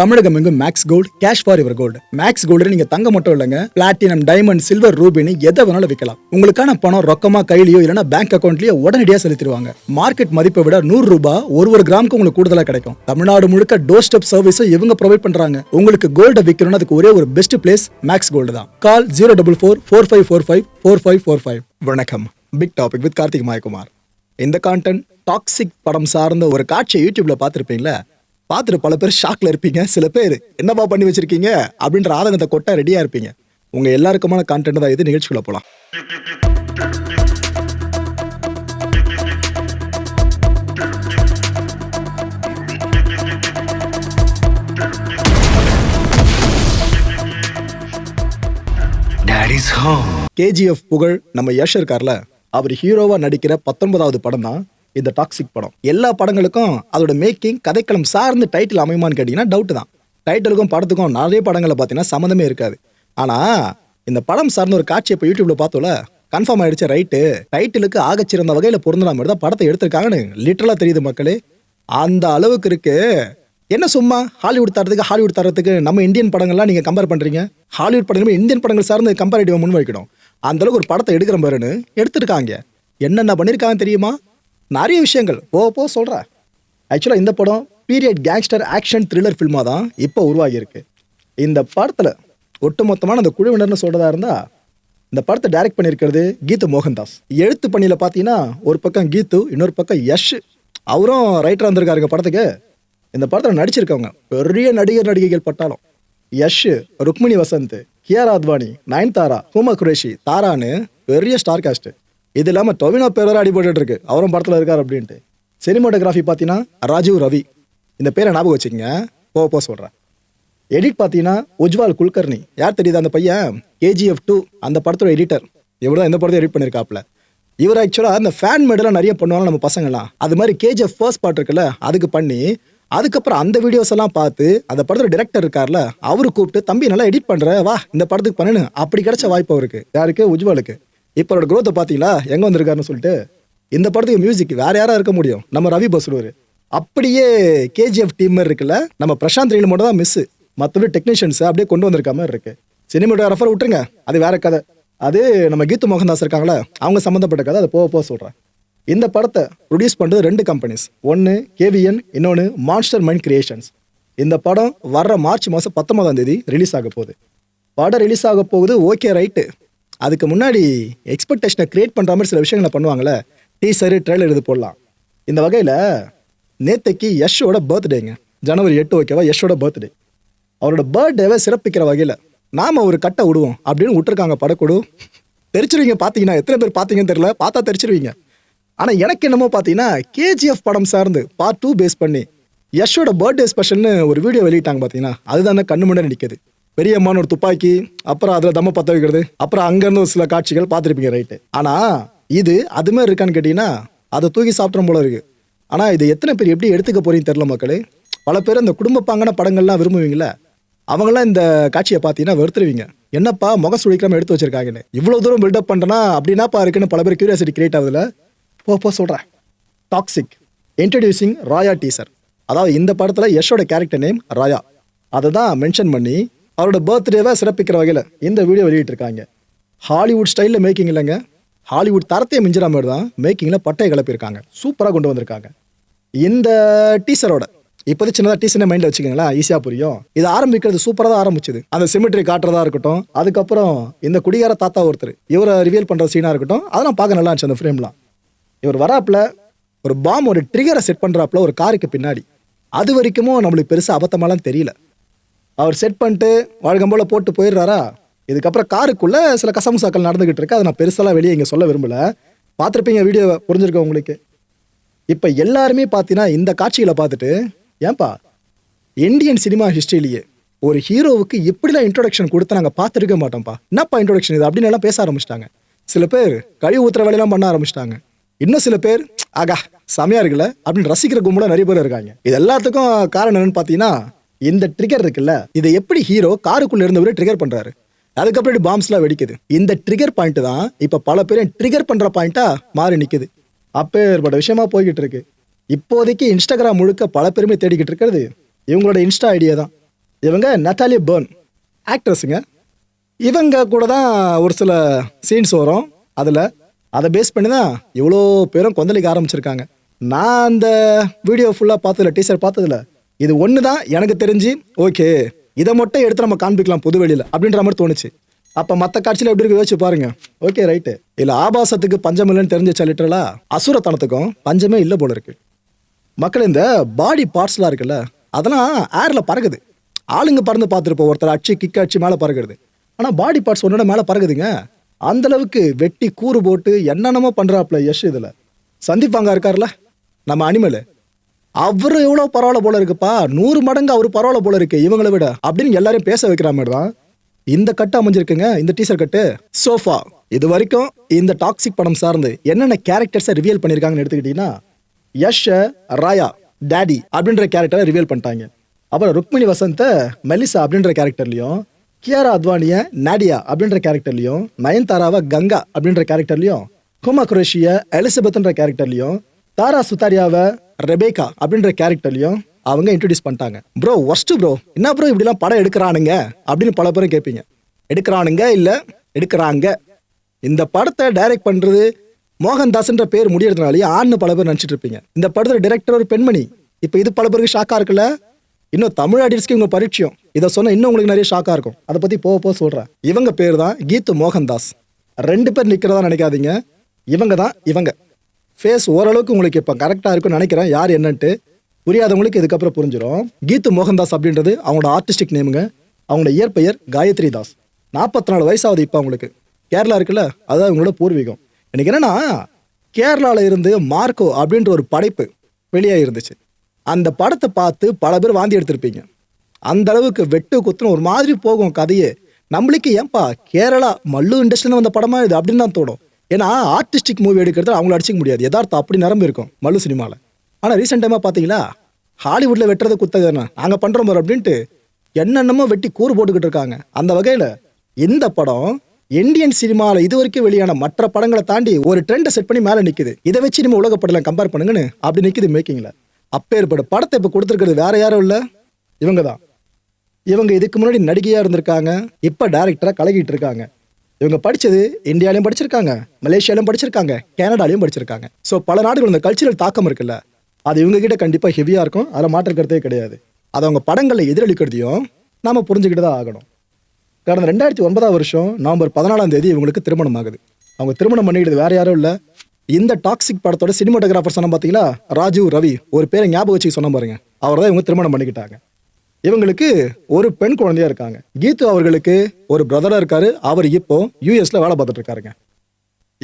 தமிழகம் எங்கும் maths gold cash for இவர் gold maths gold நீங்க தங்க மட்டும் இல்லைங்க. பிளாட்டினம் டைமண்ட் சில்வர் ரூபினி எதை வேணாலும் விற்கலாம். உங்களுக்கான பணம் ரொக்கமா கையிலயோ இல்லைன்னா பேங்க் அக்கௌண்ட்லயோ உடனடியாக செலுத்திடுவாங்க. மார்க்கெட் மதிப்பை விட நூறு ரூபாய் ஒரு ஒரு கிராமுக்கு உங்களுக்கு கூடுதலா கிடைக்கும். தமிழ்நாடு முழுக்க டோர் ஸ்டெப் சர்வீஸும் இவங்க ப்ரொவைட் பண்றாங்க. உங்களுக்கு கோல்டை விற்கணும்னு அதுக்கு ஒரே ஒரு பெஸ்ட் பிளேஸ் மேக்ஸ் கோல்டு தான். Call zero double four four five four five four five four five வணக்கம். Big topic with Karthik Mayakumar. இந்த கான்டென்ட் டாக்ஸிக் படம் சார்ந்த ஒரு காட்சியை யூடியூப்ல பார்த்துருப்பீங்களா? பார்த்துட்டு பல பேர் ஷாக்ல இருப்பீங்க. சில பேர் என்னப்பா பண்ணி வச்சிருக்கீங்க? அப்படின்ற ஆதங்கத்தை கொட்ட ரெடியா இருப்பீங்க. உங்க எல்லாருக்குமான கான்டென்ட் தான் இது. நிகழ்ச்சிக்குள்ள home. கேஜிஎஃப் புகழ் நம்ம யஷ் இருக்கார்ல. அவர் ஹீரோவா நடிக்கிற பத்தொன்பதாவது படம் தான் இந்த டாக்ஸிக் படம். எல்லா படங்களுக்கும் அதோட மேக்கிங் கதைக்களம் சார்ந்து டைட்டில் அமையுமான்னு கேட்டிங்கன்னா டவுட் தான். டைட்டிலுக்கும் படத்துக்கும் நிறைய படங்களை பார்த்தீங்கன்னா சம்மந்தமே இருக்காது. ஆனால் இந்த படம் சார்ந்த ஒரு காட்சி இப்போ யூடியூப்ல பார்த்தோல கன்ஃபார்ம் ஆயிடுச்சு ரைட்டு டைட்டிலுக்கு ஆகச்சிறந்த வகையில் பொருந்துற மாதிரி தான் படத்தை எடுத்திருக்காங்கன்னு லிட்டரலாக தெரியுது மக்களே. அந்த அளவுக்கு இருக்கு. என்ன சும்மா? ஹாலிவுட் தரத்துக்கு ஹாலிவுட் தரத்துக்கு நம்ம இந்தியன் படங்கள்லாம் நீங்கள் கம்பேர் பண்ணுறீங்க ஹாலிவுட் படங்களும் இந்தியன் படங்கள் சார்ந்து கம்பேரிட்டிவாக முன் வைக்கணும் அந்த அளவுக்கு ஒரு படத்தை எடுக்கிற மாதிரின்னு எடுத்திருக்காங்க. என்னென்ன பண்ணியிருக்காங்க தெரியுமா? நிறைய விஷயங்கள். போ போ சொல்கிறேன் ஆக்சுவலாக இந்த படம் பீரியட் கேங்ஸ்டர் ஆக்ஷன் த்ரில்லர் ஃபில்மாக தான் இப்போ உருவாகியிருக்கு. இந்த படத்தில் ஒட்டுமொத்தமான அந்த குழுவினர்னு சொல்கிறதா இருந்தால் இந்த படத்தை டைரக்ட் பண்ணியிருக்கிறது கீத்து மோகன்தாஸ். எழுத்து பணியில் பார்த்தீங்கன்னா ஒரு பக்கம் கீத்து இன்னொரு பக்கம் யஷ். அவரும் ரைட்டராக வந்திருக்காருங்க படத்துக்கு. இந்த படத்தில் நடிச்சிருக்கவங்க. பெரிய நடிகர் நடிகைகள் பட்டாலும். யஷ் ருக்மிணி வசந்த் கியாரா அத்வானி நயன்தாரா ஹூமா குரேஷி தாரான்னு பெரிய ஸ்டார் காஸ்ட்டு இது இல்லாமல் டொவினோ பேரோட அடிபட்டு இருக்கு அவரும் படத்தில் இருக்கார் அப்படின்ட்டு. சினிமாட்டோகிராஃபி பார்த்தீங்கன்னா ராஜீவ் ரவி இந்த பேரை ஞாபகம் வச்சுக்கங்க. போக போக சொல்கிறேன் எடிட் பார்த்தீங்கன்னா உஜ்வால் குல்கர்னி யார் தெரியுது அந்த பையன்? கேஜிஎஃப் டூ அந்த படத்தோட எடிட்டர் இவர் தான் இந்த படத்தை எடிட் பண்ணியிருக்காப்ல இவர் ஆக்சுவலாக அந்த ஃபேன் மேடெல்லாம் நிறைய பண்ணுவாங்க நம்ம பசங்கலாம் அது மாதிரி கேஜிஎஃப் ஃபர்ஸ்ட் பார்ட் இருக்குல்ல அதுக்கு பண்ணி அதுக்கப்புறம் அந்த வீடியோஸ் எல்லாம் பார்த்து அந்த படத்தோட டிரெக்டர் இருக்கார்ல அவரு கூப்பிட்டு தம்பி நல்லா எடிட் பண்ணுற வா இந்த படத்துக்கு பண்ணுன்னு. அப்படி கிடைச்ச வாய்ப்பு அவருக்கு. யாருக்கு? உஜ்வாலுக்கு இப்போ அவரோட க்ரோத்தை பார்த்தீங்களா? எங்கே வந்திருக்காருன்னு சொல்லிட்டு இந்த படத்துக்கு மியூசிக் வேற யாராக இருக்க முடியும்? நம்ம ரவி பஸ்லூர் அப்படியே கேஜிஎஃப் டீம் இருக்குல்ல நம்ம பிரசாந்த் ரீல் மட்டும் தான் மிஸ் மற்றபடி டெக்னீஷியன்ஸ் அப்படியே கொண்டு வந்திருக்க மாதிரி இருக்கு. சினிமாட்டோகிராஃபர் விட்டுருங்க. அது வேற கதை. அது நம்ம கீத்து மோகன்தாஸ் இருக்காங்களே அவங்க சம்மந்தப்பட்ட கதை அதை போக போக சொல்கிறேன் இந்த படத்தை ப்ரொடியூஸ் பண்ணுறது ரெண்டு கம்பெனிஸ் ஒன்று கேவிஎன் இன்னொன்று மான்ஸ்டர் மைண்ட் கிரியேஷன்ஸ் இந்த படம் வர்ற மார்ச் மாதம் பத்தொன்பதாம் தேதி ரிலீஸ் ஆக போகுது. படம் ரிலீஸ் ஆக போகுது ஓகே ரைட்டு அதுக்கு முன்னாடி எக்ஸ்பெக்டேஷனை கிரியேட் பண்ணுற மாதிரி சில விஷயங்களை பண்ணுவாங்கள்ல டீசரு ட்ரெய்லர் இது போடலாம். இந்த வகையில் நேத்தைக்கு யஷோட பர்த்டேங்க ஜனவரி எட்டு ஓகேவா? யஷோட பர்த்டே அவரோட பர்த்டேவை சிறப்பிக்கிற வகையில் நாம் ஒரு கட்டை விடுவோம் அப்படின்னு விட்டுருக்காங்க படக்குழு. தெரிச்சிருவீங்க பார்த்தீங்கன்னா எத்தனை பேர் பார்த்தீங்கன்னு தெரியல. பார்த்தா தெரிச்சிருவீங்க. ஆனால் எனக்கு என்னமோ பார்த்தீங்கன்னா கேஜிஎஃப் படம் சார்ந்து பார்ட் டூ பேஸ் பண்ணி யஷோட பர்த்டே ஸ்பெஷல்னு ஒரு வீடியோ வெளியிட்டாங்க பார்த்தீங்கன்னா அதுதான் அந்த கண்ணு முன்னாடி நிற்கிது பெரியம்மான்னு ஒரு துப்பாக்கி அப்புறம் அதில் தம்ம பற்ற வைக்கிறது அப்புறம் அங்கேருந்து ஒரு சில காட்சிகள் பார்த்துருப்பீங்க ரைட்டு ஆனால் இது அது இருக்கான்னு கேட்டிங்கன்னா அதை தூக்கி சாப்பிட்ற போல இருக்குது ஆனால் இது எத்தனை பேர் எப்படி எடுத்துக்க போறீங்கன்னு தெரில மக்களே. பல பேர் இந்த குடும்ப பாங்கான படங்கள்லாம் விரும்புவீங்களே அவங்களாம் இந்த காட்சியை பார்த்தீங்கன்னா வெறுத்துருவீங்க. என்னப்பா முக சுழிக்காமல் எடுத்து வச்சிருக்காங்கன்னு. இவ்வளோ தூரம் பில்டப் பண்ணுறேன்னா அப்படின்னாப்பா இருக்குன்னு பல பேர் கியூரியாசிட்டி கிரியேட் ஆகுதுல போ போ சொல்கிறேன் டாக்ஸிக் இன்ட்ரடியூசிங் ராயா டீசர் அதாவது இந்த படத்தில் யஷோட கேரக்டர் நேம் ராயா அதை தான் மென்ஷன் பண்ணி அவரோட பர்த்டேவை சிறப்பிக்கிற வகையில் இந்த வீடியோ வெளியிட்டிருக்காங்க. ஹாலிவுட் ஸ்டைலில் மேக்கிங் இல்லைங்க. ஹாலிவுட் தரத்தையே மிஞ்சிற மாதிரி தான் மேக்கிங்கில் பட்டையை கிளப்பியிருக்காங்க. சூப்பராக கொண்டு வந்திருக்காங்க. இந்த டீசரோட இப்போது சின்னதாக டீசரை மைண்டில் வச்சுக்கோங்களேன் ஈஸியாக புரியும். இது ஆரம்பிக்கிறது சூப்பராக தான் ஆரம்பிச்சது. அந்த சிமெட்ரி காட்டுறதா இருக்கட்டும் அதுக்கப்புறம் இந்த குடிகார தாத்தா ஒருத்தர் இவரை ரிவியல் பண்ணுற சீனாக இருக்கட்டும் அதெல்லாம் பார்க்க நல்லா இருந்துச்சு அந்த ஃப்ரேம்லாம் இவர் வராப்பில் ஒரு பாம் ஒரு ட்ரிகரை செட் பண்ணுறாப்புல ஒரு காருக்கு பின்னாடி. அது வரைக்கும் நம்மளுக்கு பெருசாக அபத்தமாலாம் தெரியல. அவர் செட் பண்ணிட்டு வழக்கம் போல் போட்டு போயிடுறாரா? இதுக்கப்புறம் காருக்குள்ளே சில கசமுசாக்கள் நடந்துகிட்டு இருக்கு. அதை நான் பெருசாலாம் வெளியே இங்கே சொல்ல விரும்பல. பார்த்துருப்பீங்க வீடியோவை புரிஞ்சிருக்க உங்களுக்கு? இப்போ எல்லாருமே பார்த்தீங்கன்னா இந்த காட்சிகளை பார்த்துட்டு ஏன்பா இந்தியன் சினிமா ஹிஸ்ட்ரியிலேயே ஒரு ஹீரோவுக்கு இப்படிலாம் இன்ட்ரொடக்ஷன் கொடுத்து நாங்கள் பார்த்துருக்க மாட்டோம்ப்பா. என்னப்பா இன்ட்ரொடக்ஷன் இது? அப்படின்னு எல்லாம் பேச ஆரம்பிச்சிட்டாங்க. சில பேர் கழிவு ஊத்துற வேலையெல்லாம் பண்ண ஆரம்பிச்சிட்டாங்க. இன்னும் சில பேர் ஆகா செமையா இருக்குல்ல அப்படின்னு ரசிக்கிற கும்பல நிறைய பேர் இருக்காங்க. இது எல்லாத்துக்கும் காரணம் என்னன்னு பார்த்தீங்கன்னா இந்த ட்ரிகர் இருக்குல்ல இதை எப்படி ஹீரோ காருக்குள்ள இருந்தவரை ட்ரிகர் பண்றாரு? அதுக்கப்புறம் இப்படி பாம்ஸ்லாம் வெடிக்குது? இந்த ட்ரிகர் பாயிண்ட் தான் இப்போ பல பேரும் ட்ரிகர் பண்ற பாயிண்டா மாறி நிக்குது. அப்பேற்பட்ட விஷயமா போய்கிட்டு இருக்கு. இப்போதைக்கு இன்ஸ்டாகிராம் முழுக்க பல பேருமே தேடிக்கிட்டு இருக்கிறது இவங்களோட இன்ஸ்டா ஐடியா தான். இவங்க நட்டாலி பேர்ன் ஆக்ட்ரஸுங்க இவங்க கூட தான் ஒரு சில சீன்ஸ் வரும். அதில் அதை பேஸ் பண்ணி தான் இவ்வளோ பேரும் கொந்தளிக்க ஆரம்பிச்சிருக்காங்க. நான் அந்த வீடியோ ஃபுல்லாக பார்த்ததில்ல டீசர் பார்த்ததில்ல இது ஒன்று தான் எனக்கு தெரிஞ்சு. ஓகே இதை மட்டும் எடுத்து நம்ம காண்பிக்கலாம் புது வெளியில் அப்படின்ற மாதிரி தோணுச்சு. அப்போ மற்ற காட்சியில் எப்படி இருக்கு யோசிச்சு பாருங்க. ஓகே ரைட்டு இல்லை ஆபாசத்துக்கு பஞ்சம் இல்லைன்னு தெரிஞ்சிச்சா லிட்டரலா அசுரத்தனத்துக்கும் பஞ்சமே இல்லை போல இருக்கு. மக்கள் இந்த பாடி பார்ட்ஸ்லாம் இருக்குல்ல அதெல்லாம் ஏரில் பறக்குது. ஆளுங்க பறந்து பார்த்துருப்போம் ஒருத்தர் அடிச்சு கிக் அடிச்சு மேலே பறக்குது ஆனால் பாடி பார்ட்ஸ் ஒன்றோட மேலே பறக்குதுங்க. அந்தளவுக்கு வெட்டி கூறு போட்டு என்னென்னமோ பண்ணுறாப்புல யஷ் இதில். சந்திப்பாங்க இருக்கார்ல நம்ம அனிமலு. அவரு எவ்வளோ பரவாயில்ல போல இருக்குப்பா. நூறு மடங்கு அவர் பரவாயில்ல போல இருக்கு இவங்களை விட. அப்படின்னு எல்லாரையும் பேச வைக்கிற மாதிரி தான் இந்த கட்டு அமைஞ்சிருக்குங்க இந்த டீசர் கட்டு. சோஃபா இது வரைக்கும் இந்த டாக்ஸிக் படம் சார்ந்து என்னென்ன கேரக்டர்ஸை ரிவியல் பண்ணியிருக்காங்கன்னு எடுத்துக்கிட்டீங்கன்னா யஷ் ராயா டேடி அப்படின்ற கேரக்டரை ரிவியல் பண்ணிட்டாங்க. அப்புறம் ருக்மிணி வசந்த மெலிசா அப்படின்ற கேரக்டர்லையும் கியாரா அத்வானிய நாடியா அப்படின்ற கேரக்டர்லையும் நயன்தாராவை கங்கா அப்படின்ற கேரக்டர்லையும் குமா குரேஷிய எலிசபெத்ன்ற கேரக்டர்லையும் தாரா சுத்தாரியாவை ரெபேகா அப்படின்ற கேரக்டர்லையும் அவங்க இன்ட்ரடியூஸ் பண்ணிட்டாங்க. ப்ரோ ஒர்ஸ்ட் ப்ரோ என்ன ப்ரோ இப்படிலாம் படம் எடுக்கிறானுங்க? அப்படின்னு பல பேரும் கேட்பீங்க. எடுக்கிறானுங்க இல்லை எடுக்கிறாங்க. இந்த படத்தை டைரக்ட் பண்ணுறது மோகன்தாஸ்ன்ற பேர் முடியறதுனாலேயே ஆண்னு பல பேர் நினச்சிட்டு இருப்பீங்க. இந்த படத்தோட டைரக்டர் ஒரு பெண்மணி. இப்போ இது பல பேருக்கு ஷாக்காக இருக்குல்ல? இன்னும் தமிழ் ஆடியன்ஸ்க்கு இவங்க பரிச்சயம் இதை சொன்னால் இன்னும் உங்களுக்கு நிறைய ஷாக்காக இருக்கும். அதை பற்றி போக போக சொல்கிறேன் இவங்க பேர் தான் கீத்து மோகன்தாஸ். ரெண்டு பேர் நிற்கிறதா நினைக்காதீங்க. இவங்க தான் இவங்க. ஃபேஸ் ஓரளவுக்கு உங்களுக்கு இப்போ கரெக்டாக இருக்கும்னு நினைக்கிறேன். யார் என்னன்ட்டு புரியாதவங்களுக்கு இதுக்கப்புறம் புரிஞ்சிடும் கீத்து மோகன்தாஸ் அப்படின்றது அவங்களோட ஆர்டிஸ்டிக் நேமுங்க அவங்களோட இயற்பெயர் காயத்ரி தாஸ். நாற்பத்தி நாலு வயசாகுது இப்போ அவங்களுக்கு. கேரளா இருக்குல்ல அதான் அவங்களோட பூர்வீகம். எனக்கு என்னென்னா கேரளாவில் இருந்து மார்க்கோ அப்படின்ற ஒரு படைப்பு வெளியாக இருந்துச்சு. அந்த படத்தை பார்த்து பல பேர் வாந்தி எடுத்திருப்பீங்க. அந்த அளவுக்கு வெட்டு குத்துன்னு ஒரு மாதிரி போகும் கதையே. நம்மளுக்கு ஏன்பா கேரளா மல்லு இண்டஸ்ட்ரியில் வந்த படமா இது அப்படின்னு தான் தோணும். ஏன்னா ஆர்டிஸ்டிக் மூவி எடுக்கிறது அவங்கள அடிச்சிக்க முடியாது. யதார்த்தம் அப்படி நிரம்பி இருக்கும் மல்லு சினிமாவில் ஆனால் ரீசெண்ட் டைமாக பார்த்தீங்களா ஹாலிவுட்டில் வெட்டுறது குத்தது நாங்கள் பண்ணுறோம் பாரு அப்படின்ட்டு என்னென்னமோ வெட்டி கூறு போட்டுக்கிட்டு இருக்காங்க. அந்த வகையில் இந்த படம் இந்தியன் சினிமாவில் இது வரைக்கும் வெளியான மற்ற படங்களை தாண்டி ஒரு ட்ரெண்டை செட் பண்ணி மேலே நிற்குது இதை வச்சு நம்ம உலக படலாம் கம்பேர் பண்ணுங்கன்னு அப்படி நிற்குது மேக்கிங்கில் அப்பேற்பட படத்தை இப்போ கொடுத்துருக்கிறது வேற யாரும் இல்லை. இவங்க தான் இவங்க இதுக்கு முன்னாடி நடிகையாக இருந்திருக்காங்க. இப்போ டேரக்டராக கலகிட்டு இருக்காங்க. இவங்க படிச்சது இந்தியாலையும் படிச்சிருக்காங்க மலேசியாலையும் படிச்சிருக்காங்க கனடாலையும் படிச்சிருக்காங்க. ஸோ பல நாடுகள் இந்த கல்ச்சுரல் தாக்கம் இருக்குல்ல அது இவங்க கிட்ட கண்டிப்பாக ஹெவியாக இருக்கும். அதில் மாற்றிருக்கிறதே கிடையாது. அதை அவங்க படங்களில் எதிரொலிக்கிறதையும் நாம புரிஞ்சுக்கிட்டு தான் ஆகணும். கடந்த ரெண்டாயிரத்தி ஒன்பதாம் வருஷம் நவம்பர் பதினாலாம் தேதி இவங்களுக்கு திருமணம் ஆகுது. அவங்க திருமணம் பண்ணிக்கிட்டது வேற யாரும் இல்லை. இந்த டாக்ஸிக் படத்தோட சினிமாட்டோகிராஃபர் சொன்ன பார்த்தீங்களா ராஜீவ் ரவி ஒரு பேரை ஞாபகம் வச்சு சொன்ன பாருங்க. அவர் தான் இவங்க திருமணம் பண்ணிக்கிட்டாங்க. இவங்களுக்கு ஒரு பெண் குழந்தையா இருக்காங்க. கீத்து அவர்களுக்கு ஒரு பிரதரா இருக்காரு. அவர் இப்போ யூஎஸ்ல வேலை பார்த்துட்டு இருக்காருங்க.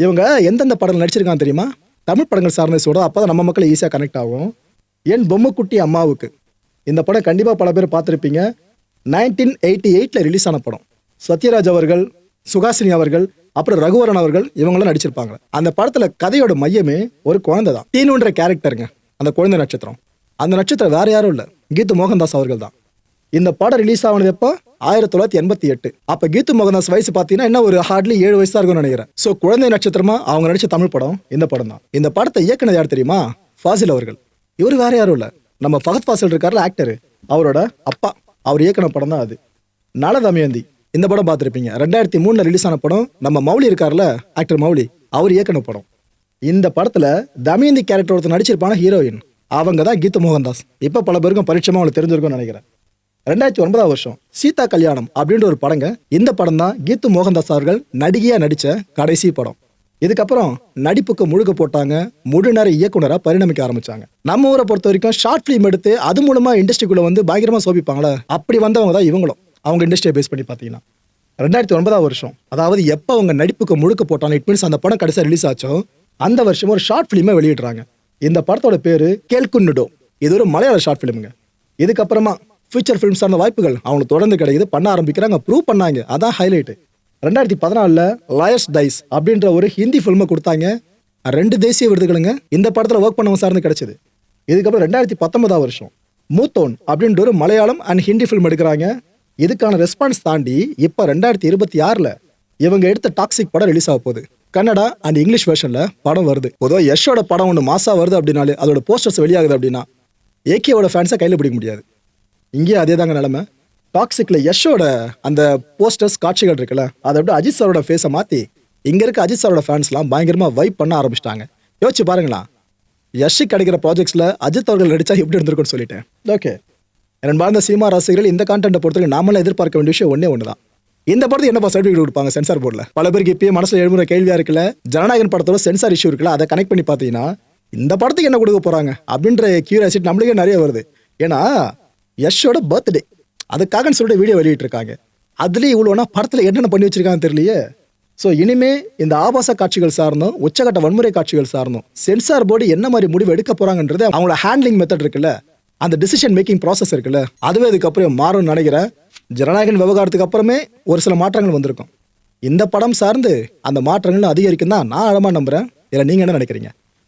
இவங்க எந்தெந்த படங்கள் நடிச்சிருக்காங்க தெரியுமா? தமிழ் படங்கள் சார்ந்த அப்போ அப்பதான் நம்ம மக்கள் ஈஸியாக கனெக்ட் ஆகும். என் பொம்மைக்குட்டி அம்மாவுக்கு. இந்த படம் கண்டிப்பாக பல பேர் பார்த்துருப்பீங்க. நைன்டீன் எயிட்டி எயிட்டில் ரிலீஸ் ஆன படம். சத்யராஜ் அவர்கள் சுகாசினி அவர்கள் அப்புறம் ரகுவரன் அவர்கள் இவங்களாம் நடிச்சிருப்பாங்க. அந்த படத்துல கதையோட மையமே ஒரு குழந்தை தான் தீனுன்ற கேரக்டருங்க அந்த குழந்தை நட்சத்திரம். அந்த நட்சத்திரம் வேற யாரும் இல்லை. கீத்து மோகன்தாஸ் அவர்கள் தான். இந்த படம் ரிலீஸ் ஆனது எப்போ? ஆயிரத்தி தொள்ளாயிரத்தி எண்பத்தி எட்டு. அப்ப கீத்து மோகன்தாஸ் வயசு பார்த்தீங்கன்னா என்ன ஒரு ஹார்ட்லி ஏழு வயசா இருக்கும்னு நினைக்கிறேன். ஸோ குழந்தை நட்சத்திரமா அவங்க நடிச்ச தமிழ் படம் இந்த படம் தான் இந்த படத்தை இயக்குனது யார் தெரியுமா? ஃபாசில் அவர்கள். இவர் வேற யாரும் இல்லை. நம்ம ஃபகத் ஃபாசில் இருக்கார்ல ஆக்டர் அவரோட அப்பா. அவர் இயக்குன படம் தான் அது. நல தமயந்தி. இந்த படம் பார்த்துருப்பீங்க. ரெண்டாயிரத்தி மூணுல ரிலீஸ் ஆன படம் நம்ம மௌலி இருக்கார்ல ஆக்டர் மௌலி. அவர் இயக்குன படம். இந்த படத்துல தமயந்தி கேரக்டர் ஒருத்தர் நடிச்சிருப்பான ஹீரோயின் அவங்க தான் கீத்து மோகன்தாஸ். இப்போ பல பேருக்கும் பரிச்சயமா அவங்களுக்கு தெரிஞ்சிருக்கும்னு நினைக்கிறேன். ரெண்டாயிரத்தி ஒன்பதாம் வருஷம் சீதா கல்யாணம் அப்படின்ற ஒரு படங்க. இந்த படம் தான் கீத்து மோகன்தாஸ் அவர்கள் நடிகையா நடிச்ச கடைசி படம். இதுக்கப்புறம் நடிப்புக்கு முழுக்க போட்டாங்க முழு நேர பரிணமிக்க ஆரம்பிச்சாங்க. நம்ம ஊரை பொறுத்த வரைக்கும் ஷார்ட் ஃபிலிம் எடுத்து அது மூலமா இண்டஸ்ட்ரிக்குள்ள வந்து பயங்கரமா சோபிப்பாங்களே அப்படி வந்தவங்க தான் இவங்களும். அவங்க இண்டஸ்ட்ரியை பேஸ் பண்ணி பார்த்தீங்கன்னா. ரெண்டாயிரத்தி ஒன்பதாம் வருஷம் அதாவது எப்போ அவங்க நடிப்புக்கு முழுக்க போட்டாங்க இட் மீன்ஸ் அந்த படம் கடைசியாக ரிலீஸ் ஆச்சோ அந்த வருஷம் ஒரு ஷார்ட் ஃபிலிமை வெளியிடுறாங்க. இந்த படத்தோட பேரு கேல்குன்னுடோ. இது ஒரு மலையாள ஷார்ட் ஃபிலிமுங்க இதுக்கப்புறமா ஃபியூச்சர் ஃபிலிம் சார்ந்த வாய்ப்புகள் அவங்களுக்கு தொடர்ந்து கிடைக்குது. பண்ண ஆரம்பிக்கிறாங்க. ப்ரூவ் பண்ணாங்க. அதான் ஹைலைட்டு ரெண்டாயிரத்தி பதினாலில் லாயர்ஸ் டைஸ் அப்படின்ற ஒரு ஹிந்தி ஃபில்மை கொடுத்தாங்க. ரெண்டு தேசிய விருதுகளுங்க. இந்த படத்தில் ஒர்க் பண்ணவங்க சார்ந்து கிடைச்சது. இதுக்கப்புறம் ரெண்டாயிரத்தி பத்தொன்பதாம் வருஷம் மூத்தோன் அப்படின்ற ஒரு மலையாளம் அண்ட் ஹிந்தி ஃபிலிம் எடுக்கிறாங்க. இதுக்கான ரெஸ்பான்ஸ் தாண்டி இப்போ ரெண்டாயிரத்தி இருபத்தி ஆறில் இவங்க எடுத்த டாக்ஸிக் படம் ரிலீஸ் ஆக போகுது. கன்னடா அண்ட் இங்கிலீஷ் வெர்ஷனில் படம் வருது. பொதுவாக யஷோட படம் ஒன்று மாசா வருது அப்படின்னாலே அதோட போஸ்டர்ஸ் வெளியாகுது அப்படின்னா ஏகேவோட ஃபேன்ஸை கையில் பிடிக்க முடியாது. இங்கேயும் அதே தாங்க நிலமை. டாக்ஸிக்ல யஷோட அந்த போஸ்டர்ஸ் காட்சிகள் இருக்குல்ல அதை விட்டு அஜித் சாரோட ஃபேஸை மாத்தி இங்க இருக்க அஜித் சாரோட ஃபேன்ஸ்லாம் பயங்கரமா வைப் பண்ண ஆரம்பிச்சிட்டாங்க. யோசிச்சு பாருங்களா யஷி கிடைக்கிற ப்ராஜெக்ட்ஸ்ல அஜித் அவர்கள் நடிச்சா எப்படி இருந்திருக்கும்னு சொல்லிட்டேன் ஓகே என்பார்ந்த சீமா ரசிகர்கள் இந்த கான்டென்ட்டை பொறுத்தவரைக்கும் நாமளும் எதிர்பார்க்க வேண்டிய விஷயம் ஒன்றே ஒன்று தான் இந்த படத்துக்கு என்னப்பா சர்டிஃபிகேட் கொடுப்பாங்க சென்சார் போர்டில் பல பேருக்கு இப்பயே மனசில் எழுமுறை கேள்வியா இருக்குல்ல. ஜனநாயகன் படத்தோட சென்சார் இஷ்யூ இருக்குல்ல அதை கனெக்ட் பண்ணி பார்த்தீங்கன்னா இந்த படத்துக்கு என்ன கொடுக்க போறாங்க? அப்படின்ற கியூரியாசிட்டி நம்மளுக்கே நிறைய வருது. ஏன்னா யஷோட பர்த்டே. அதுக்காகன்னு சொல்லிட்டு வீடியோ வெளியிட்டிருக்காங்க. அதுலேயும் இவ்வளோனா படத்தில் என்னென்ன பண்ணி வச்சிருக்காங்கன்னு தெரியலையே. ஸோ இனிமே இந்த ஆபாச காட்சிகள் சார்ந்தும் உச்சகட்ட வன்முறை காட்சிகள் சார்ந்தும் சென்சார் போர்டு என்ன மாதிரி முடிவு எடுக்க போறாங்கன்றது அவங்களோட ஹேண்ட்லிங் மெத்தட் இருக்குல்ல அந்த டிசிஷன் மேக்கிங் ப்ராசஸ் இருக்குல்ல அதுவே அதுக்கப்புறம் மாறும்னு நினைக்கிறேன். ஜனநாயகன் விவகாரத்துக்கு அப்புறமே ஒரு சில மாற்றங்கள் வந்திருக்கும். இந்த படம் சார்ந்து அந்த மாற்றங்கள் அதிகரிக்கும் தான் நான் அழமா நம்புறேன். இதில் நீங்கள் என்ன நினைக்கிறீங்க?